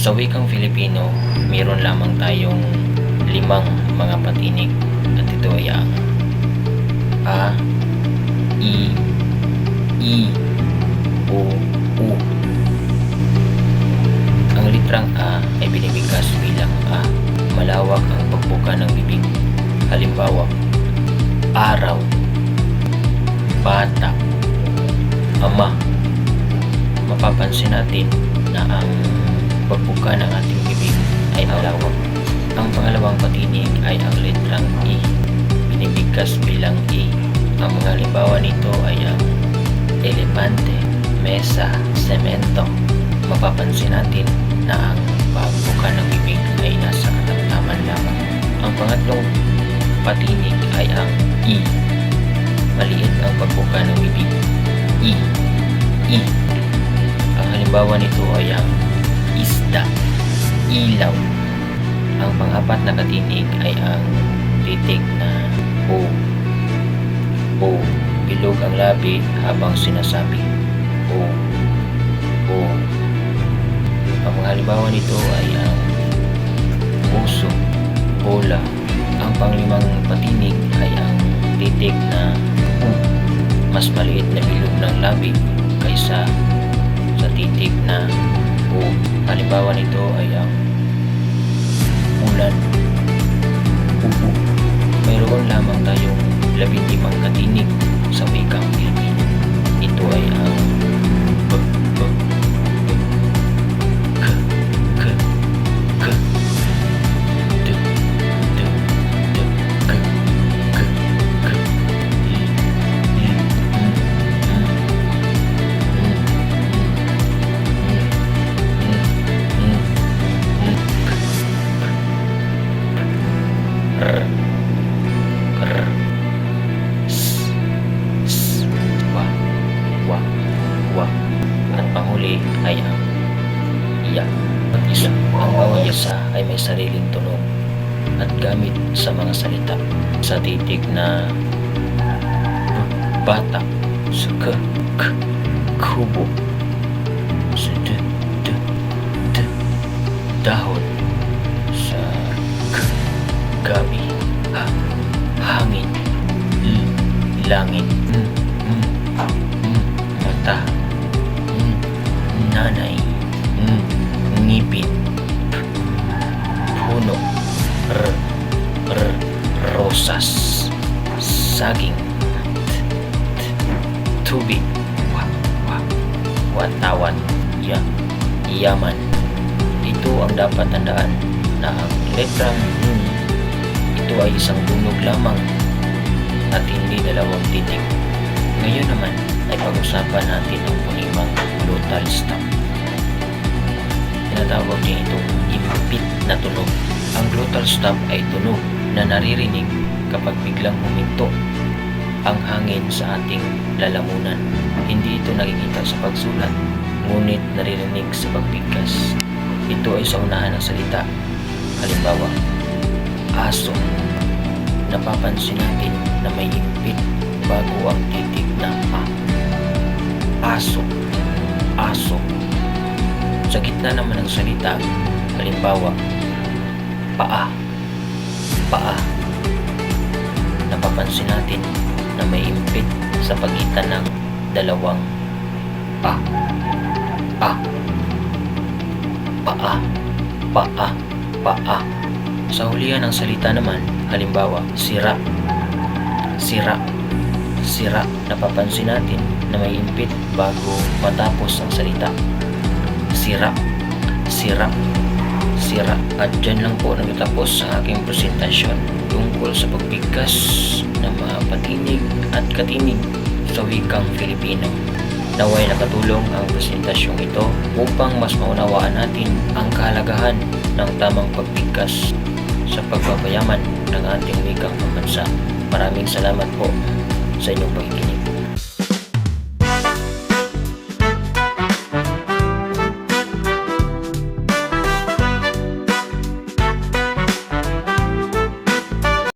Sa wikang Filipino, mayroon lamang tayong limang mga patinig at ito ay ang A, I, I, O, U. Ang litrang A ay binibigkas bilang A. Malawak ang pagbuka ng bibig. Halimbawa, araw, bata, ama. Mapapansin natin na ang pagbuka ng ating bibig ay malawak. Ang pangalawang patinig ay ang litrang I. Binibigkas bilang I. Ang mga halimbawa nito ay ang elepante, mesa, semento. Mapapansin natin na ang pagbuka ng bibig ay nasa katamtaman lamang. Ang pangatlong patinig ay ang I. Maliit ang pagbuka ng bibig. I. I. Ang halimbawa nito ay ang isda, ilaw. Ang pang-apat na katinig ay ang titig na O. O. Bilog ang labi habang sinasabi O. O. Ang mga halimbawa nito ay ang puso, bola. Ang panglimang patinig ay ang titig na U. Mas maliit na bilog ng labi kaysa sa titig na O. Halimbawa nito ay ang ulan, upo. Mayroon lamang tayong labindimang katinig R, R, S, S, wa, wa, wa. At panghuli ay ang iya. At isa, ang bawat isa ay may sariling tunog at gamit sa mga salita sa titig na bata. K, kubo gabi. Ha, hangin. L, langit. Mm, mm, mm, mata. Mm, nanay. Mm, ngipin. Puno. R, r, rosas. Saging. T, t, tubig wa, wa, watawan. Ya, yaman. Ito ang dapat tandaan na ang letrang ito ay isang tunog lamang at hindi dalawang titig. Ngayon naman ay pag-usapan natin ang punimang glottal stop. Tinatawag din itong impit na tunog. Ang glottal stop ay tunog na naririnig kapag biglang huminto ang hangin sa ating lalamunan. Hindi ito nakikita sa pagsulat, ngunit naririnig sa pagbigkas. Ito ay sa unahan ng salita. Halimbawa, aso. Napapansin natin na may impit bago ang titig na A. Aso. Aso. Sa gitna naman ng salita, halimbawa, paa. Paa. Napapansin natin na may impit sa pagitan ng dalawang A. A. Paa. Paa. Paa. Sa hulihan ng salita naman, halimbawa, sira. Sira. Sira. Napapansin natin na may impit bago matapos ang salita. Sira. Sira. Sira. At dyan lang po nagtatapos ang aking presentasyon tungkol sa pagbigkas ng mga patinig at katinig sa wikang Filipino. Naway nakatulong ang presentasyong ito upang mas maunawaan natin ang kahalagahan ng tamang pagbigkas sa pagpapayaman ng ating wikang pambansa. Maraming salamat po sa inyong pakikinig.